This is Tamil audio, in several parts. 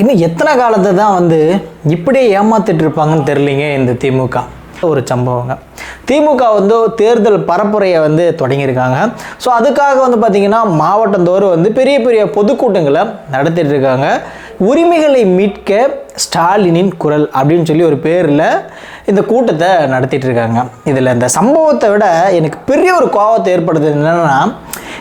இன்னும் எத்தனை காலத்தை தான் வந்து இப்படியே ஏமாத்திட்டு இருப்பாங்கன்னு தெரியலிங்க இந்த திமுக. ஒரு சம்பவங்க. திமுக வந்து தேர்தல் பரப்புரையை வந்து தொடங்கியிருக்காங்க. ஸோ அதுக்காக வந்து பார்த்திங்கன்னா மாவட்டந்தோறும் வந்து பெரிய பெரிய பொதுக்கூட்டங்களை நடத்திட்டு இருக்காங்க. உரிமைகளை மீட்க ஸ்டாலினின் குரல் அப்படின்னு சொல்லி ஒரு பேரில் இந்த கூட்டத்தை நடத்திட்டு இருக்காங்க. இதில் இந்த சம்பவத்தை விட எனக்கு பெரிய ஒரு கோபத்தை ஏற்படுத்துது என்னென்னா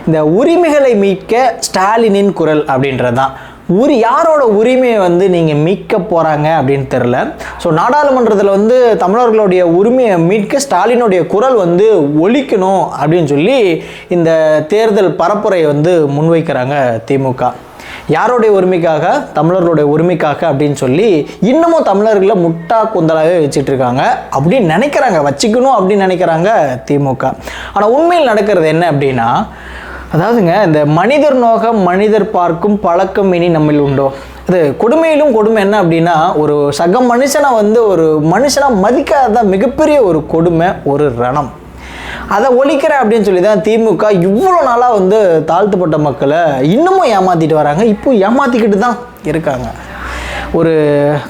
இந்த உரிமைகளை மீட்க ஸ்டாலினின் குரல் அப்படின்றது தான் உரி யாரோட உரிமையை வந்து நீங்கள் மீட்க போகிறாங்க அப்படின்னு தெரில ஸோ நாடாளுமன்றத்தில் வந்து தமிழர்களுடைய உரிமையை மீட்க ஸ்டாலினுடைய குரல் வந்து ஒழிக்கணும் அப்படின்னு சொல்லி இந்த தேர்தல் பரப்புரையை வந்து முன்வைக்கிறாங்க திமுக. யாருடைய உரிமைக்காக? தமிழர்களுடைய உரிமைக்காக அப்படின்னு சொல்லி இன்னமும் தமிழர்களை முட்டா குந்தலாகவே வச்சுட்டு இருக்காங்க. அப்படின்னு நினைக்கிறாங்க வச்சுக்கணும் அப்படின்னு நினைக்கிறாங்க திமுக. ஆனால் உண்மையில் நடக்கிறது என்ன அப்படின்னா அதாவதுங்க இந்த மனிதர் நோகம் மனிதர் பார்க்கும் பழக்கம் இனி நம்மில் உண்டோ? அது கொடுமையிலும் கொடுமை என்ன அப்படின்னா ஒரு சக மனுஷனை வந்து ஒரு மனுஷனாக மதிக்காத மிகப்பெரிய ஒரு கொடுமை ஒரு ரணம். அதை ஒழிக்கிறேன் அப்படின்னு சொல்லி தான் திமுக இவ்வளோ நாளாக வந்து தாழ்த்தப்பட்ட மக்களை இன்னமும் ஏமாற்றிட்டு வராங்க இப்போ ஏமாற்றிக்கிட்டு தான் இருக்காங்க. ஒரு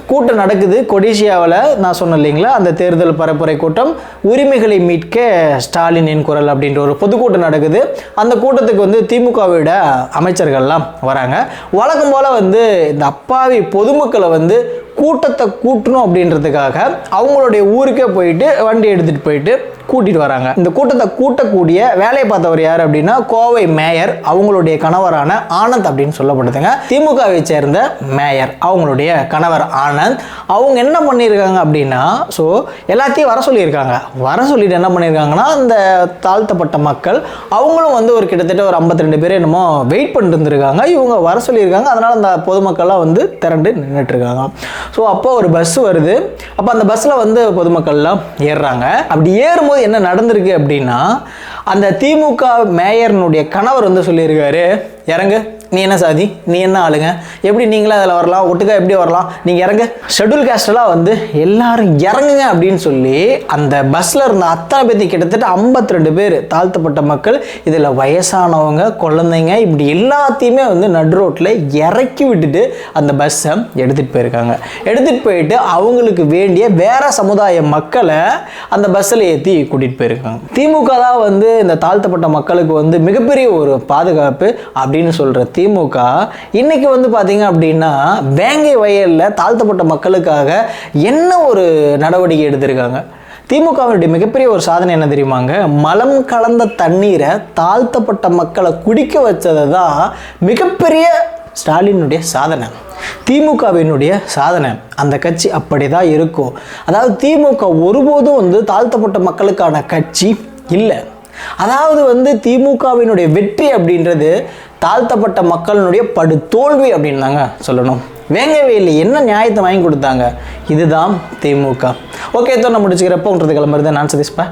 கூட்டம் நடக்குது. கொடிசியாவில் நான் சொன்னேன் இல்லைங்களா? அந்த தேர்தல் பரப்புரை கூட்டம் உரிமைகளை மீட்க ஸ்டாலினின் குரல் அப்படின்ற ஒரு பொதுக்கூட்டம் நடக்குது. அந்த கூட்டத்துக்கு வந்து திமுகவோட அமைச்சர்கள்லாம் வராங்க. வழக்கம் போல் வந்து இந்த அப்பாவி பொதுமக்களை வந்து கூட்டத்தை கூட்டணும் அப்படின்றதுக்காக அவங்களுடைய ஊருக்கே போயிட்டு வண்டி எடுத்துகிட்டு போயிட்டு கூட்டிட்டு வராங்க. இந்த கூட்டத்தை கூட்டக்கூடிய வேலையை பார்த்தவர் யார் அப்படின்னா கோவை மேயர் அவங்களுடைய கணவரான ஆனந்த் அப்படின்னு சொல்லப்படுதுங்க. திமுகவை சேர்ந்த மேயர் அவங்களுடைய கணவர் ஆனந்த். அவங்க என்ன பண்ணியிருக்காங்க அப்படின்னா ஸோ எல்லாத்தையும் வர சொல்லியிருக்காங்க. வர சொல்லிட்டு என்ன பண்ணியிருக்காங்கன்னா அந்த தாழ்த்தப்பட்ட மக்கள் அவங்களும் வந்து ஒரு கிட்டத்தட்ட ஒரு 52 ரெண்டு பேர் என்னமோ வெயிட் பண்ணிட்டு இருந்திருக்காங்க. இவங்க வர சொல்லியிருக்காங்க. அதனால் அந்த பொதுமக்கள்லாம் வந்து திரண்டு நின்றுட்டு இருக்காங்க. ஸோ அப்போ ஒரு பஸ் வருது. அப்போ அந்த பஸ்ஸில் வந்து பொதுமக்கள்லாம் ஏறுறாங்க. அப்படி ஏறும்போது என்ன நடந்திருக்கு அப்படின்னா அந்த திமுக மேயர்னுடைய கணவர் வந்து சொல்லியிருக்காரு. இறங்கு. நீ என்ன சாதி? நீ என்ன ஆளுங்க? எப்படி நீங்களும் அதில் வரலாம்? ஒட்டுக்கா எப்படி வரலாம்? நீங்கள் இறங்க. ஷெட்யூல் காஸ்டெல்லாம் வந்து எல்லாரும் இறங்குங்க அப்படின்னு சொல்லி அந்த பஸ்ஸில் இருந்த அத்தனை பேர்த்தி கிட்டத்தட்ட 52 ரெண்டு பேர் தாழ்த்தப்பட்ட மக்கள் இதில் வயசானவங்க குழந்தைங்க இப்படி எல்லாத்தையுமே வந்து நடு ரோட்டில் இறக்கி விட்டுட்டு அந்த பஸ்ஸை எடுத்துகிட்டு போயிருக்காங்க. எடுத்துகிட்டு போயிட்டு அவங்களுக்கு வேண்டிய வேற சமுதாய மக்களை அந்த பஸ்ஸில் ஏற்றி கூட்டிகிட்டு போயிருக்காங்க. திமுக தான் வந்து இந்த தாழ்த்தப்பட்ட மக்களுக்கு வந்து மிகப்பெரிய ஒரு பாதுகாப்பு அப்படின்னு சொல்கிற திமுக இன்னைக்கு வந்து பார்த்தீங்க அப்படின்னா வேங்கை வயலில் தாழ்த்தப்பட்ட மக்களுக்காக என்ன ஒரு நடவடிக்கை எடுத்திருக்காங்க? திமுகவினுடைய மிகப்பெரிய ஒரு சாதனை என்ன தெரியுமாங்க? மலம் கலந்த தண்ணீரை தாழ்த்தப்பட்ட மக்களை குடிக்க வச்சதை தான் மிகப்பெரிய ஸ்டாலினுடைய சாதனை. திமுகவினுடைய சாதனை. அந்த கட்சி அப்படி தான் இருக்கும். அதாவது திமுக ஒருபோதும் வந்து தாழ்த்தப்பட்ட மக்களுக்கான கட்சி இல்லை. அதாவது வந்து திமுகவினுடைய வெற்றி அப்படின்றது தாழ்த்தப்பட்ட மக்களினுடைய படு தோல்வி அப்படின்னு தாங்க சொல்லணும். இல்லை என்ன நியாயத்தை வாங்கி கொடுத்தாங்க? இதுதான் திமுக. ஓகே தோணை முடிச்சுக்கிறப்போன்றது கிளம்புறது நான் சதீஷ்பா.